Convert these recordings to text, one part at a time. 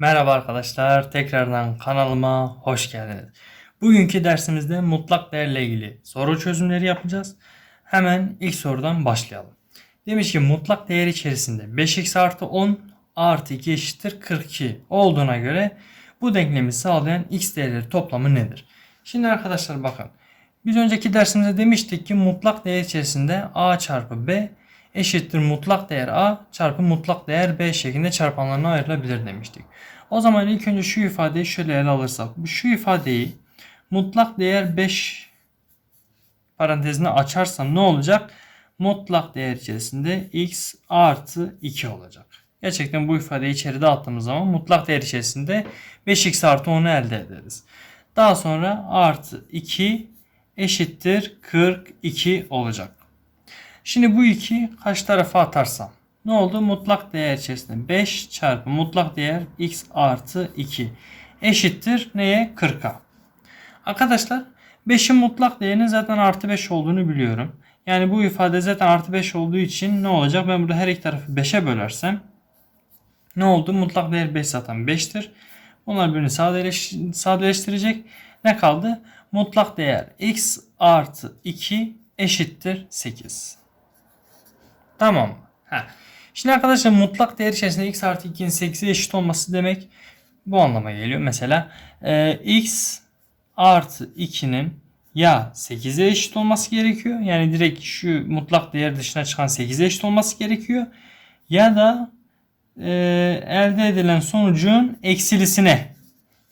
Merhaba arkadaşlar, tekrardan kanalıma hoş geldiniz. Bugünkü dersimizde mutlak değerle ilgili soru çözümleri yapacağız. Hemen ilk sorudan başlayalım. Demiş ki mutlak değer içerisinde 5x artı 10 artı 2 eşittir 42 olduğuna göre bu denklemi sağlayan x değerleri toplamı nedir? Şimdi arkadaşlar bakın. Biz önceki dersimizde demiştik ki mutlak değer içerisinde a çarpı b eşittir mutlak değer a çarpı mutlak değer b şeklinde çarpanlarına ayrılabilir demiştik. O zaman ilk önce şu ifadeyi şöyle ele alırsak. Şu ifadeyi mutlak değer 5 parantezine açarsam ne olacak? Mutlak değer içerisinde x artı 2 olacak. Gerçekten bu ifadeyi içeride attığımız zaman mutlak değer içerisinde 5x artı 10'u elde ederiz. Daha sonra artı 2 eşittir 42 olacak. Şimdi bu 2 kaç tarafa atarsam ne oldu? Mutlak değer içerisinde 5 çarpı mutlak değer x artı 2 eşittir neye? 40'a. Arkadaşlar 5'in mutlak değerinin zaten artı 5 olduğunu biliyorum. Yani bu ifade zaten artı 5 olduğu için ne olacak? Ben burada her iki tarafı 5'e bölersem ne oldu? Mutlak değer 5 zaten 5'tir. Bunlar birbirini sadeleş sadeleştirecek. Ne kaldı? Mutlak değer x artı 2 eşittir 8. Tamam? Ha. Şimdi arkadaşlar mutlak değer içerisinde x artı 2'nin 8'e eşit olması demek bu anlama geliyor. Mesela e, x artı 2'nin ya 8'e eşit olması gerekiyor. Yani direkt şu mutlak değer dışına çıkan 8'e eşit olması gerekiyor. Ya da e, elde edilen sonucun eksilisine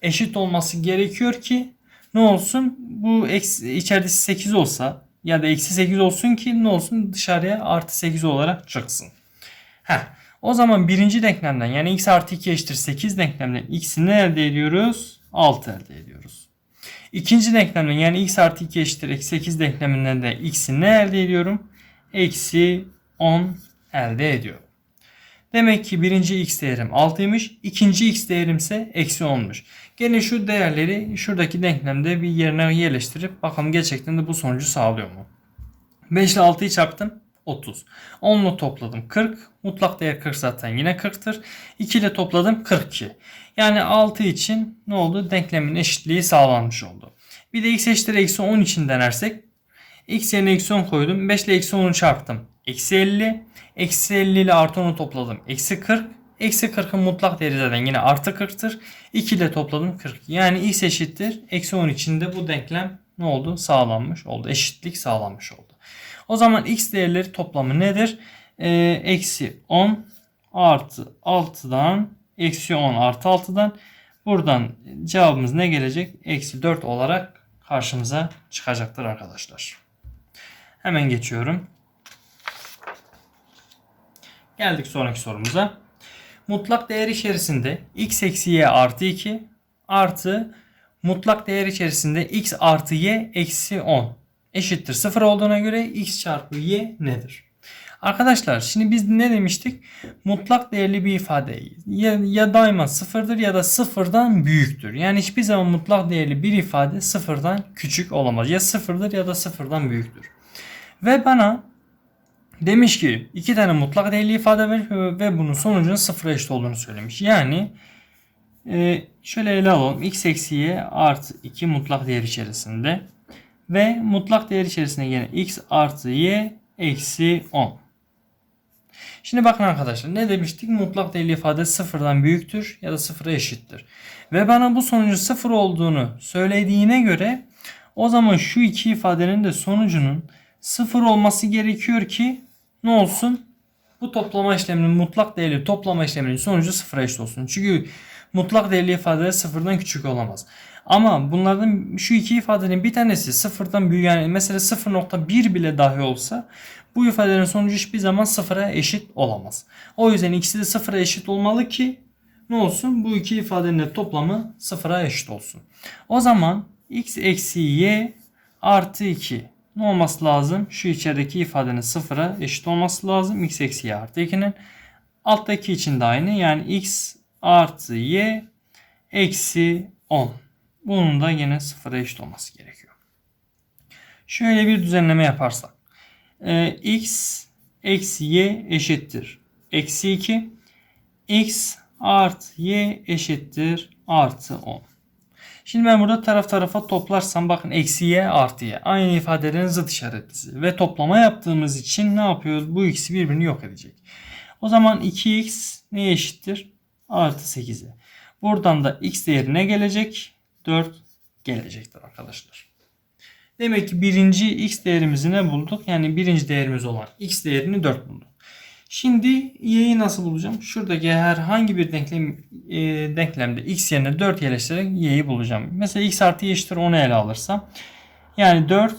eşit olması gerekiyor ki ne olsun? Bu eksi, içeridesi 8 olsa ya da eksi 8 olsun ki ne olsun dışarıya artı 8 olarak çıksın. Heh. O zaman birinci denklemden yani x artı 2 eşittir 8 denklemden x'i ne elde ediyoruz? 6 elde ediyoruz. İkinci denklemden yani x artı 2 eşittir eksi 8 denkleminden de x'i ne elde ediyorum? Eksi 10 elde ediyorum. Demek ki birinci x değerim 6'ymış. ikinci x değerim ise eksi 10'muş. Gene şu değerleri şuradaki denklemde bir yerine yerleştirip bakalım gerçekten de bu sonucu sağlıyor mu? 5 ile 6'yı çarptım. 30. 10 ile topladım 40. Mutlak değer 40 zaten yine 40'tır. 2 ile topladım 42. Yani 6 için ne oldu? Denklemin eşitliği sağlanmış oldu. Bir de x eşittir eksi 10 için denersek. x yerine eksi 10 koydum. 5 ile eksi 10'u çarptım. Eksi 50. Eksi 50 ile artı 10'u topladım. Eksi 40. Eksi 40'ın mutlak değeri zaten yine artı 40'tır. 2 ile topladım 40. Yani x eşittir. Eksi 10 için de bu denklem ne oldu? Sağlanmış oldu. Eşitlik sağlanmış oldu. O zaman x değerleri toplamı nedir? Ee, eksi 10 artı 6'dan eksi 10 artı 6'dan buradan cevabımız ne gelecek? Eksi 4 olarak karşımıza çıkacaktır arkadaşlar. Hemen geçiyorum. Geldik sonraki sorumuza. Mutlak değer içerisinde x eksi y artı 2 artı mutlak değer içerisinde x artı y eksi 10 eşittir 0 olduğuna göre x çarpı y nedir? Arkadaşlar şimdi biz ne demiştik? Mutlak değerli bir ifade ya, ya daima sıfırdır ya da sıfırdan büyüktür. Yani hiçbir zaman mutlak değerli bir ifade sıfırdan küçük olamaz. Ya sıfırdır ya da sıfırdan büyüktür. Ve bana demiş ki iki tane mutlak değerli ifade ver ve bunun sonucunun sıfıra eşit olduğunu söylemiş. Yani e, şöyle ele alalım. x eksi y artı 2 mutlak değer içerisinde ve mutlak değer içerisinde yine x artı y eksi 10. Şimdi bakın arkadaşlar ne demiştik? Mutlak değerli ifade sıfırdan büyüktür ya da sıfıra eşittir. Ve bana bu sonucun sıfır olduğunu söylediğine göre o zaman şu iki ifadenin de sonucunun sıfır olması gerekiyor ki ne olsun? Bu toplama işleminin mutlak değerli toplama işleminin sonucu sıfıra eşit olsun. Çünkü mutlak değerli ifade sıfırdan küçük olamaz. Ama bunlardan şu iki ifadenin bir tanesi sıfırdan büyük yani mesela 0.1 bile dahi olsa bu ifadelerin sonucu hiçbir zaman sıfıra eşit olamaz. O yüzden ikisi de sıfıra eşit olmalı ki ne olsun? Bu iki ifadenin de toplamı sıfıra eşit olsun. O zaman x eksi y artı 2 ne olması lazım? Şu içerideki ifadenin sıfıra eşit olması lazım. x eksi y artı 2'nin. Alttaki için de aynı. Yani x artı y eksi 10. Bunun da yine sıfıra eşit olması gerekiyor. Şöyle bir düzenleme yaparsak. x eksi y eşittir. Eksi 2. x artı y eşittir artı 10. Şimdi ben burada taraf tarafa toplarsam bakın eksi y artı y. Aynı ifadelerin zıt işaretlisi. Ve toplama yaptığımız için ne yapıyoruz? Bu ikisi birbirini yok edecek. O zaman 2x neye eşittir? Artı 8'e. Buradan da x değerine gelecek. 4 gelecektir arkadaşlar. Demek ki birinci x değerimizi ne bulduk? Yani birinci değerimiz olan x değerini 4 bulduk. Şimdi y'yi nasıl bulacağım? Şuradaki herhangi bir denklem e, denklemde x yerine 4 yerleştirerek y'yi bulacağım. Mesela x artı y eşittir 10'u ele alırsam. Yani 4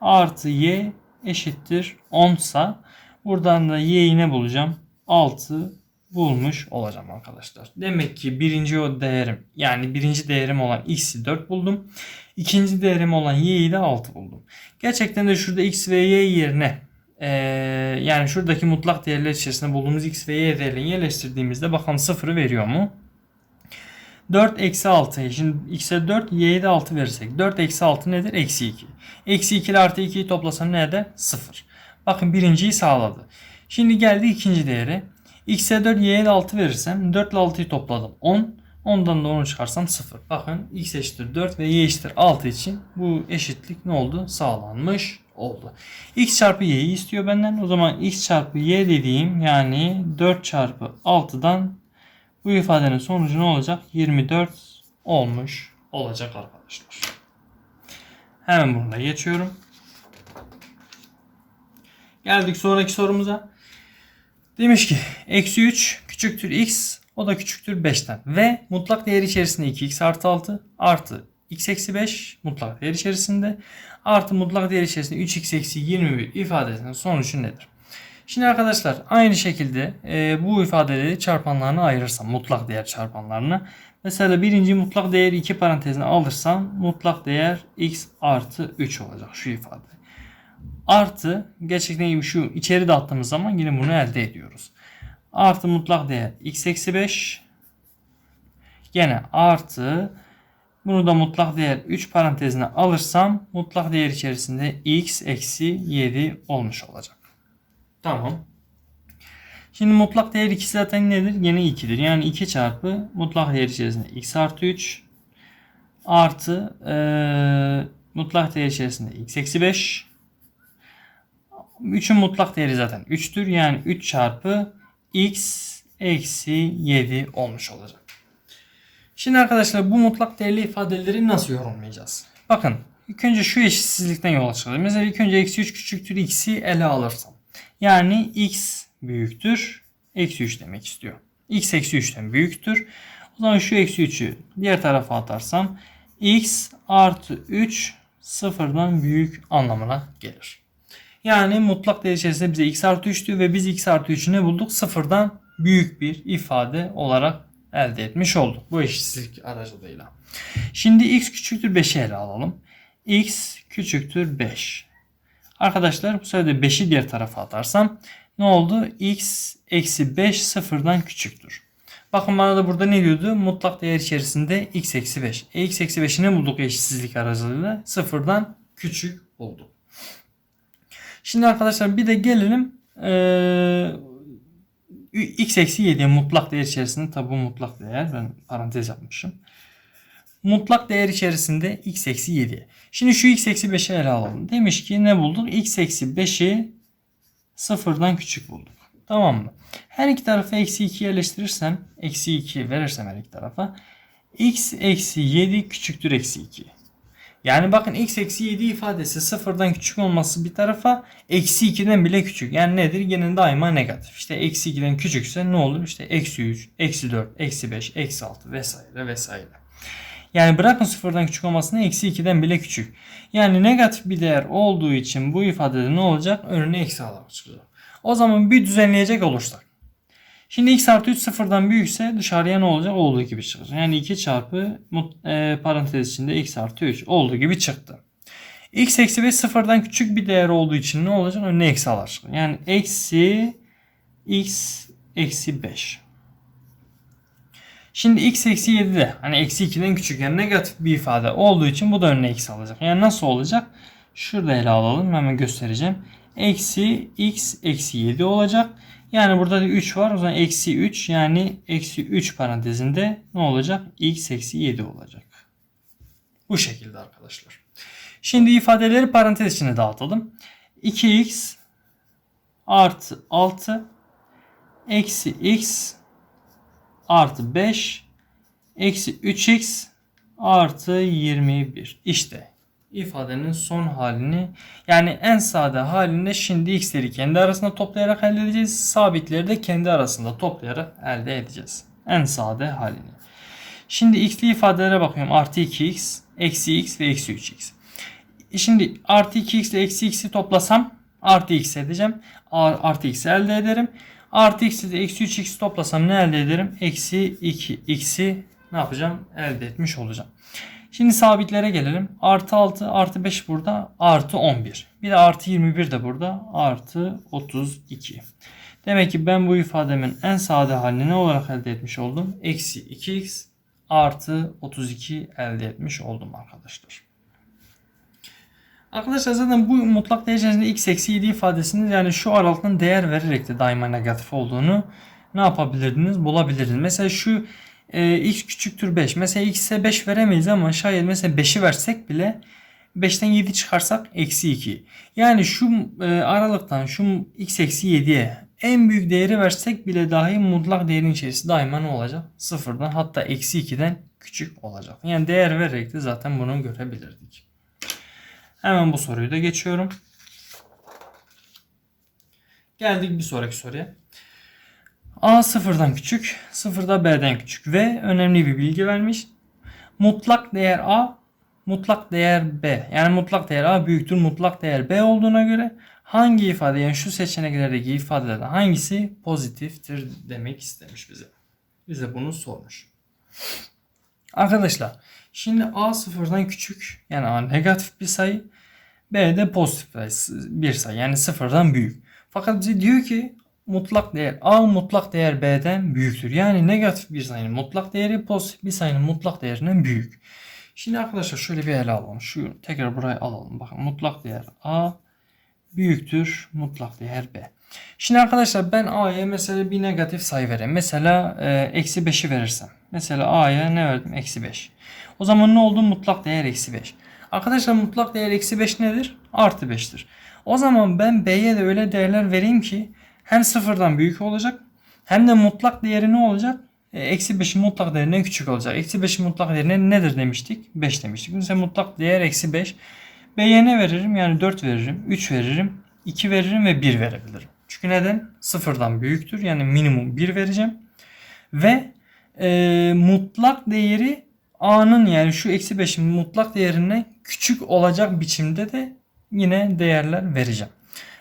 artı y eşittir 10 sa buradan da y'yi ne bulacağım? 6 bulmuş olacağım arkadaşlar. Demek ki birinci o değerim yani birinci değerim olan x'i 4 buldum. İkinci değerim olan y'yi de 6 buldum. Gerçekten de şurada x ve y yerine ee, yani şuradaki mutlak değerler içerisinde bulduğumuz x ve y değerlerini yerleştirdiğimizde bakalım sıfırı veriyor mu? 4 eksi 6. Şimdi x'e 4 y'ye de 6 verirsek. 4 eksi 6 nedir? Eksi 2. Eksi 2 ile artı 2'yi toplasam ne eder? 0. Bakın birinciyi sağladı. Şimdi geldi ikinci değeri. x'e 4 y'ye de 6 verirsem 4 ile 6'yı topladım. 10. Ondan da 10'u çıkarsam 0. Bakın x eşittir 4 ve y eşittir 6 için bu eşitlik ne oldu? Sağlanmış oldu. x çarpı y'yi istiyor benden. O zaman x çarpı y dediğim yani 4 çarpı 6'dan bu ifadenin sonucu ne olacak? 24 olmuş olacak arkadaşlar. Hemen bunu da geçiyorum. Geldik sonraki sorumuza. Demiş ki eksi 3 küçüktür x o da küçüktür 5'ten. Ve mutlak değer içerisinde 2x artı 6 artı x eksi 5 mutlak değer içerisinde artı mutlak değer içerisinde 3x eksi 21 ifadesinin sonucu nedir? Şimdi arkadaşlar aynı şekilde e, bu ifadeleri çarpanlarına ayırırsam mutlak değer çarpanlarına mesela birinci mutlak değer 2 parantezine alırsam mutlak değer x artı 3 olacak şu ifade. Artı gerçekten şu içeri de attığımız zaman yine bunu elde ediyoruz. Artı mutlak değer x eksi 5 gene artı bunu da mutlak değer 3 parantezine alırsam mutlak değer içerisinde x eksi 7 olmuş olacak. Tamam. Şimdi mutlak değer 2 zaten nedir? Yine 2'dir. Yani 2 çarpı mutlak değer içerisinde x artı 3 artı e, mutlak değer içerisinde x eksi 5 3'ün mutlak değeri zaten 3'tür. Yani 3 çarpı x eksi 7 olmuş olacak. Şimdi arkadaşlar bu mutlak değerli ifadeleri nasıl yorumlayacağız? Bakın ilk önce şu eşitsizlikten yola çıkalım. Mesela ilk önce eksi 3 küçüktür x'i ele alırsam. Yani x büyüktür. Eksi 3 demek istiyor. x eksi 3'ten büyüktür. O zaman şu eksi 3'ü diğer tarafa atarsam x artı 3 sıfırdan büyük anlamına gelir. Yani mutlak değer içerisinde bize x artı 3 diyor ve biz x artı 3'ü ne bulduk? Sıfırdan büyük bir ifade olarak elde etmiş olduk. Bu eşitsizlik aracılığıyla. Şimdi x küçüktür 5'i ele alalım. x küçüktür 5. Arkadaşlar bu sefer de 5'i diğer tarafa atarsam ne oldu? x eksi 5 sıfırdan küçüktür. Bakın bana da burada ne diyordu? Mutlak değer içerisinde x eksi 5. E, x eksi 5'i ne bulduk eşitsizlik aracılığıyla? Sıfırdan küçük bulduk. Şimdi arkadaşlar bir de gelelim ee, x eksi 7 mutlak değer içerisinde tabi bu mutlak değer ben parantez yapmışım. Mutlak değer içerisinde x eksi 7. Şimdi şu x eksi 5'i ele alalım. Demiş ki ne bulduk? x eksi 5'i sıfırdan küçük bulduk. Tamam mı? Her iki tarafa eksi 2 yerleştirirsem eksi 2 verirsem her iki tarafa x eksi 7 küçüktür eksi 2. Yani bakın x eksi 7 ifadesi sıfırdan küçük olması bir tarafa eksi 2'den bile küçük. Yani nedir? Yine daima negatif. İşte eksi 2'den küçükse ne olur? İşte eksi 3, eksi 4, eksi 5, eksi 6 vesaire vesaire. Yani bırakın sıfırdan küçük olmasını eksi 2'den bile küçük. Yani negatif bir değer olduğu için bu ifadede ne olacak? Önüne eksi alarak. O zaman bir düzenleyecek olursak. Şimdi x artı 3 sıfırdan büyükse dışarıya ne olacak? Olduğu gibi çıkacak. Yani 2 çarpı e, parantez içinde x artı 3 olduğu gibi çıktı. x eksi 5 sıfırdan küçük bir değer olduğu için ne olacak? Önüne eksi alır. Yani eksi x eksi 5. Şimdi x eksi 7 de hani eksi 2'den küçük yani negatif bir ifade olduğu için bu da önüne eksi alacak. Yani nasıl olacak? Şurada ele alalım hemen göstereceğim. eksi x eksi 7 olacak. Yani burada da 3 var. O zaman eksi 3 yani eksi 3 parantezinde ne olacak? x eksi 7 olacak. Bu şekilde arkadaşlar. Şimdi ifadeleri parantez içine dağıtalım. 2x artı 6 eksi x artı 5 eksi 3x artı 21. İşte ifadenin son halini yani en sade halinde şimdi x'leri kendi arasında toplayarak elde edeceğiz. Sabitleri de kendi arasında toplayarak elde edeceğiz. En sade halini. Şimdi x'li ifadelere bakıyorum. Artı 2x, eksi x ve eksi 3x. Şimdi artı 2x ile eksi x'i toplasam artı x edeceğim. Artı x elde ederim. Artı x ile eksi 3x toplasam ne elde ederim? Eksi 2x'i ne yapacağım? Elde etmiş olacağım. Şimdi sabitlere gelelim. Artı 6 artı 5 burada artı 11. Bir de artı 21 de burada artı 32. Demek ki ben bu ifademin en sade halini ne olarak elde etmiş oldum? Eksi 2x artı 32 elde etmiş oldum arkadaşlar. Arkadaşlar zaten bu mutlak değer içerisinde x eksi 7 ifadesini yani şu aralıktan değer vererek de daima negatif olduğunu ne yapabilirdiniz? Bulabilirdiniz. Mesela şu e, x küçüktür 5. Mesela x'e 5 veremeyiz ama şayet mesela 5'i versek bile 5'ten 7 çıkarsak eksi 2. Yani şu e, aralıktan şu x eksi 7'ye en büyük değeri versek bile dahi mutlak değerin içerisi daima ne olacak? Sıfırdan hatta eksi 2'den küçük olacak. Yani değer vererek de zaten bunu görebilirdik. Hemen bu soruyu da geçiyorum. Geldik bir sonraki soruya. A sıfırdan küçük, sıfırda B'den küçük ve önemli bir bilgi vermiş. Mutlak değer A, mutlak değer B. Yani mutlak değer A büyüktür mutlak değer B olduğuna göre hangi ifade yani şu seçeneklerdeki ifadelerden hangisi pozitiftir demek istemiş bize. Bize bunu sormuş. Arkadaşlar şimdi A sıfırdan küçük yani A negatif bir sayı B de pozitif bir sayı yani sıfırdan büyük. Fakat bize diyor ki mutlak değer A mutlak değer B'den büyüktür. Yani negatif bir sayının mutlak değeri pozitif bir sayının mutlak değerinden büyük. Şimdi arkadaşlar şöyle bir ele alalım. Şu tekrar burayı alalım. Bakın mutlak değer A büyüktür mutlak değer B. Şimdi arkadaşlar ben A'ya mesela bir negatif sayı vereyim. Mesela e, eksi 5'i verirsem. Mesela A'ya ne verdim? Eksi 5. O zaman ne oldu? Mutlak değer eksi 5. Arkadaşlar mutlak değer eksi 5 nedir? Artı 5'tir. O zaman ben B'ye de öyle değerler vereyim ki hem sıfırdan büyük olacak hem de mutlak değeri ne olacak? E, eksi 5'in mutlak değerinden küçük olacak. Eksi 5'in mutlak değeri nedir demiştik? 5 demiştik. Mesela mutlak değer eksi 5. B'ye ne veririm? Yani 4 veririm, 3 veririm, 2 veririm ve 1 verebilirim. Çünkü neden? Sıfırdan büyüktür. Yani minimum 1 vereceğim. Ve e, mutlak değeri A'nın yani şu eksi 5'in mutlak değerine küçük olacak biçimde de yine değerler vereceğim.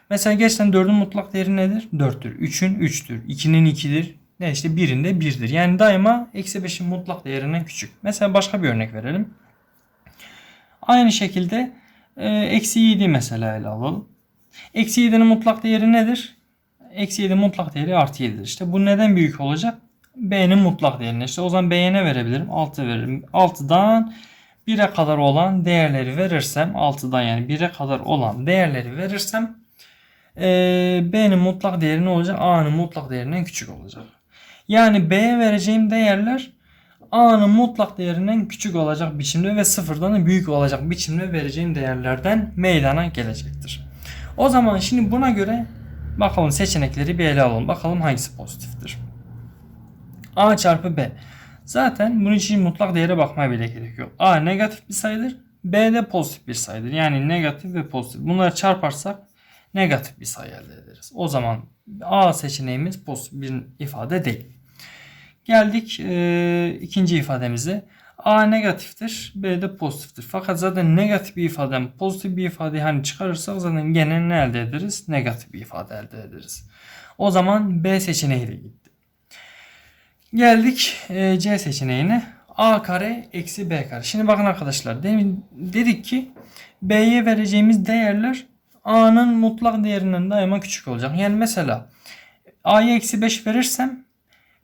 Mesela gerçekten 4'ün mutlak değeri nedir? 4'tür. 3'ün 3'tür. 2'nin 2'dir. Ne işte 1'in de 1'dir. Yani daima eksi 5'in mutlak değerinden küçük. Mesela başka bir örnek verelim. Aynı şekilde e, eksi 7 mesela ele alalım. Eksi 7'nin mutlak değeri nedir? Eksi 7 mutlak değeri artı 7'dir. İşte bu neden büyük olacak? B'nin mutlak değerine. İşte o zaman B'ye ne verebilirim? 6 veririm. 6'dan 1'e kadar olan değerleri verirsem 6'dan yani 1'e kadar olan değerleri verirsem e, B'nin mutlak değeri ne olacak? A'nın mutlak değerinden küçük olacak. Yani B'ye vereceğim değerler A'nın mutlak değerinden küçük olacak biçimde ve sıfırdan da büyük olacak biçimde vereceğim değerlerden meydana gelecektir. O zaman şimdi buna göre bakalım seçenekleri bir ele alalım. Bakalım hangisi pozitiftir. A çarpı B. Zaten bunun için mutlak değere bakmaya bile gerek yok. A negatif bir sayıdır. B de pozitif bir sayıdır. Yani negatif ve pozitif. Bunları çarparsak negatif bir sayı elde ederiz. O zaman A seçeneğimiz pozitif bir ifade değil. Geldik e, ikinci ifademize. A negatiftir, B de pozitiftir. Fakat zaten negatif bir ifadeden pozitif bir ifade hani çıkarırsak zaten gene ne elde ederiz? Negatif bir ifade elde ederiz. O zaman B seçeneğiyle gitti. Geldik e, C seçeneğine. A kare eksi B kare. Şimdi bakın arkadaşlar demin dedik ki B'ye vereceğimiz değerler A'nın mutlak değerinden daima küçük olacak. Yani mesela A'ya eksi 5 verirsem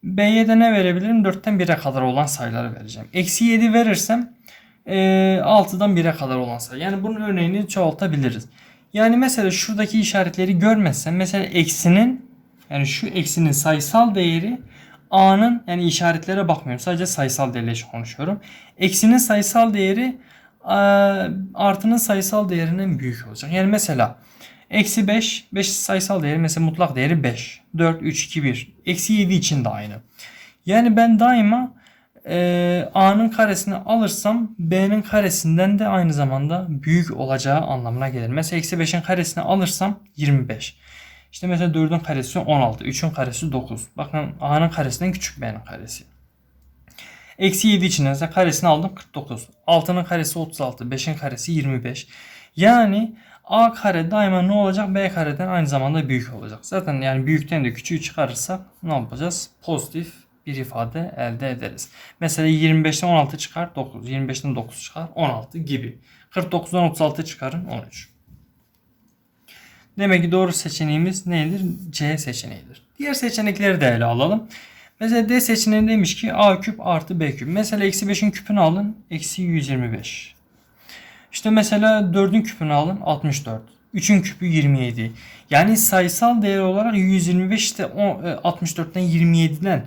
B'ye de ne verebilirim? 4'ten 1'e kadar olan sayıları vereceğim. Eksi 7 verirsem e, 6'dan 1'e kadar olan sayı. Yani bunun örneğini çoğaltabiliriz. Yani mesela şuradaki işaretleri görmezsem mesela eksinin yani şu eksinin sayısal değeri a'nın yani işaretlere bakmıyorum. Sadece sayısal değerle konuşuyorum. Eksinin sayısal değeri artının sayısal değerinin büyük olacak. Yani mesela eksi 5, 5 sayısal değeri mesela mutlak değeri 5. 4, 3, 2, 1. Eksi 7 için de aynı. Yani ben daima e, a'nın karesini alırsam b'nin karesinden de aynı zamanda büyük olacağı anlamına gelir. Mesela eksi 5'in karesini alırsam 25. İşte mesela 4'ün karesi 16, 3'ün karesi 9. Bakın a'nın karesinden küçük b'nin karesi. Eksi 7 için mesela karesini aldım 49. 6'nın karesi 36, 5'in karesi 25. Yani a kare daima ne olacak? b kareden aynı zamanda büyük olacak. Zaten yani büyükten de küçüğü çıkarırsak ne yapacağız? Pozitif bir ifade elde ederiz. Mesela 25'ten 16 çıkar 9. 25'ten 9 çıkar 16 gibi. 49'dan 36 çıkarın 13. Demek ki doğru seçeneğimiz nedir? C seçeneğidir. Diğer seçenekleri de ele alalım. Mesela D seçeneği demiş ki A küp artı B küp. Mesela eksi 5'in küpünü alın. Eksi 125. İşte mesela 4'ün küpünü alın. 64. 3'ün küpü 27. Yani sayısal değer olarak 125 işte 64'ten 27'den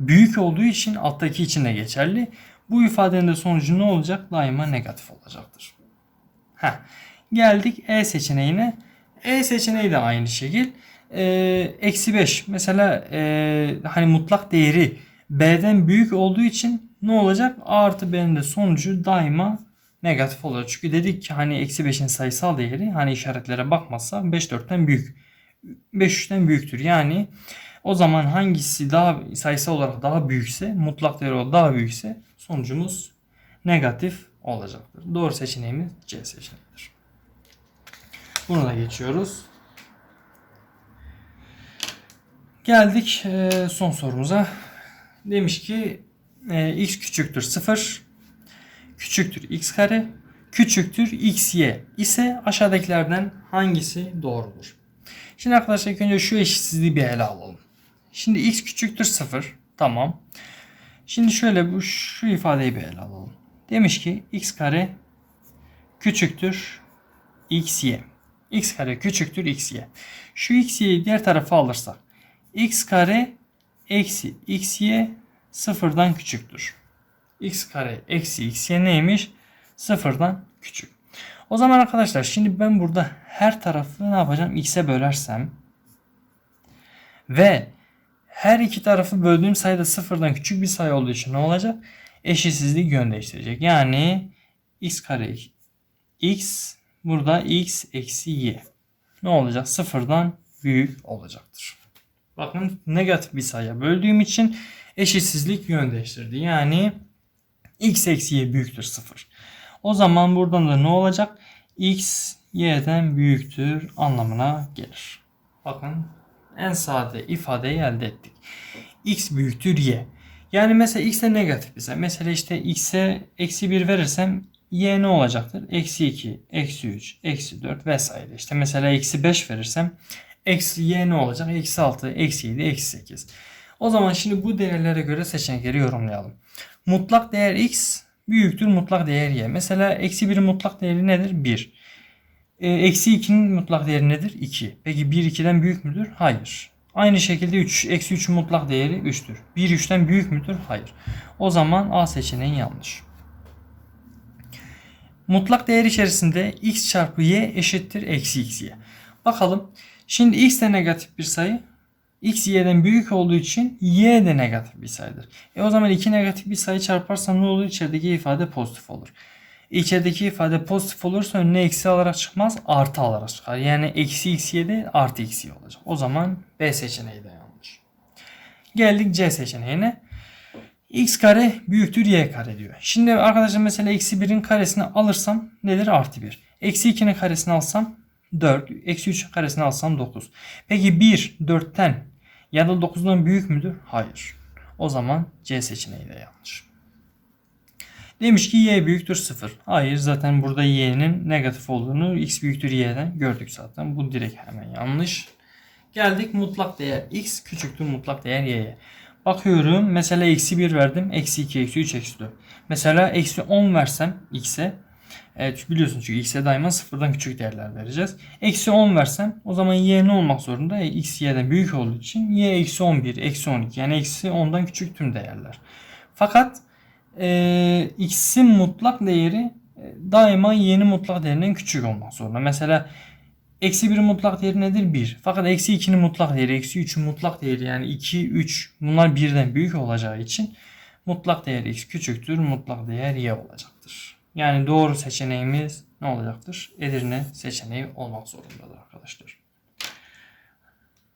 büyük olduğu için alttaki için de geçerli. Bu ifadenin de sonucu ne olacak? Daima negatif olacaktır. Heh. Geldik E seçeneğine. E seçeneği de aynı şekil. Ee, eksi 5 mesela e, hani mutlak değeri B'den büyük olduğu için ne olacak? A artı B'nin de sonucu daima negatif olacak. Çünkü dedik ki hani eksi 5'in sayısal değeri hani işaretlere bakmazsa 5 4'ten büyük. 5 3'ten büyüktür. Yani o zaman hangisi daha sayısal olarak daha büyükse, mutlak değeri olarak daha büyükse sonucumuz negatif olacaktır. Doğru seçeneğimiz C seçeneğidir. Bunu da geçiyoruz. Geldik e, son sorumuza. Demiş ki e, x küçüktür 0, küçüktür x kare, küçüktür xy ise aşağıdakilerden hangisi doğrudur? Şimdi arkadaşlar ilk önce şu eşitsizliği bir ele alalım. Şimdi x küçüktür 0. Tamam. Şimdi şöyle bu şu ifadeyi bir ele alalım. Demiş ki x kare küçüktür xy. x kare küçüktür xy. Şu xy'yi diğer tarafa alırsak x kare eksi xy sıfırdan küçüktür. x kare eksi xy neymiş? Sıfırdan küçük. O zaman arkadaşlar şimdi ben burada her tarafı ne yapacağım? x'e bölersem ve her iki tarafı böldüğüm sayıda sıfırdan küçük bir sayı olduğu için ne olacak? Eşitsizlik yön değiştirecek. Yani x kare x burada x eksi y. Ne olacak? Sıfırdan büyük olacaktır. Bakın negatif bir sayıya böldüğüm için eşitsizlik yön değiştirdi. Yani x eksi y büyüktür sıfır. O zaman buradan da ne olacak? x y'den büyüktür anlamına gelir. Bakın en sade ifadeyi elde ettik. x büyüktür y. Yani mesela x'e negatif sayı. Mesela işte x'e eksi 1 verirsem y ne olacaktır? Eksi 2, eksi 3, eksi 4 vesaire. İşte mesela eksi 5 verirsem eksi y ne olacak? Eksi 6, eksi 7, eksi 8. O zaman şimdi bu değerlere göre seçenekleri yorumlayalım. Mutlak değer x büyüktür mutlak değer y. Mesela eksi 1'in mutlak değeri nedir? 1. E, eksi 2'nin mutlak değeri nedir? 2. Peki 1 2'den büyük müdür? Hayır. Aynı şekilde 3, eksi 3'ün mutlak değeri 3'tür. 1 3'ten büyük müdür? Hayır. O zaman A seçeneği yanlış. Mutlak değer içerisinde x çarpı y eşittir eksi xy. Bakalım. Şimdi x de negatif bir sayı. x y'den büyük olduğu için y de negatif bir sayıdır. E o zaman iki negatif bir sayı çarparsam ne olur? İçerideki ifade pozitif olur. İçerideki ifade pozitif olursa önüne eksi alarak çıkmaz artı alarak çıkar. Yani eksi x'ye de artı x'ye olacak. O zaman B seçeneği de yanlış. Geldik C seçeneğine. x kare büyüktür y kare diyor. Şimdi arkadaşlar mesela eksi 1'in karesini alırsam nedir? Artı 1. Eksi 2'nin karesini alsam 4. Eksi 3'ün karesini alsam 9. Peki 1 4'ten ya da 9'dan büyük müdür? Hayır. O zaman C seçeneği de yanlış. Demiş ki y büyüktür 0. Hayır zaten burada y'nin negatif olduğunu x büyüktür y'den gördük zaten. Bu direkt hemen yanlış. Geldik mutlak değer x küçüktür mutlak değer y'ye. Bakıyorum mesela eksi 1 verdim. Eksi 2, eksi 3, eksi 4. Mesela eksi 10 versem x'e Evet biliyorsunuz çünkü x'e daima sıfırdan küçük değerler vereceğiz. Eksi 10 versem o zaman y ne olmak zorunda? E, x y'den büyük olduğu için y eksi 11, eksi 12 yani eksi 10'dan küçük tüm değerler. Fakat e, x'in mutlak değeri e, daima y'nin mutlak değerinden küçük olmak zorunda. Mesela eksi 1'in mutlak değeri nedir? 1. Fakat eksi 2'nin mutlak değeri, eksi 3'ün mutlak değeri yani 2, 3 bunlar birden büyük olacağı için mutlak değer x küçüktür, mutlak değer y olacaktır. Yani doğru seçeneğimiz ne olacaktır? Edirne seçeneği olmak zorundadır arkadaşlar.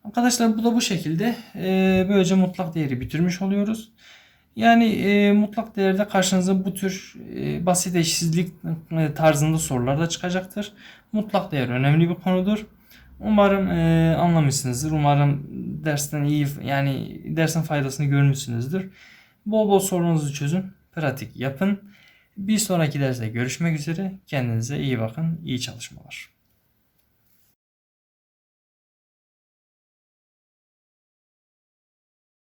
Arkadaşlar bu da bu şekilde. Ee, böylece mutlak değeri bitirmiş oluyoruz. Yani e, mutlak değerde karşınıza bu tür e, basit eşsizlik e, tarzında sorular da çıkacaktır. Mutlak değer önemli bir konudur. Umarım e, anlamışsınızdır. Umarım dersten iyi yani dersin faydasını görmüşsünüzdür. Bol bol sorunuzu çözün, pratik yapın. Bir sonraki derste görüşmek üzere. Kendinize iyi bakın, iyi çalışmalar.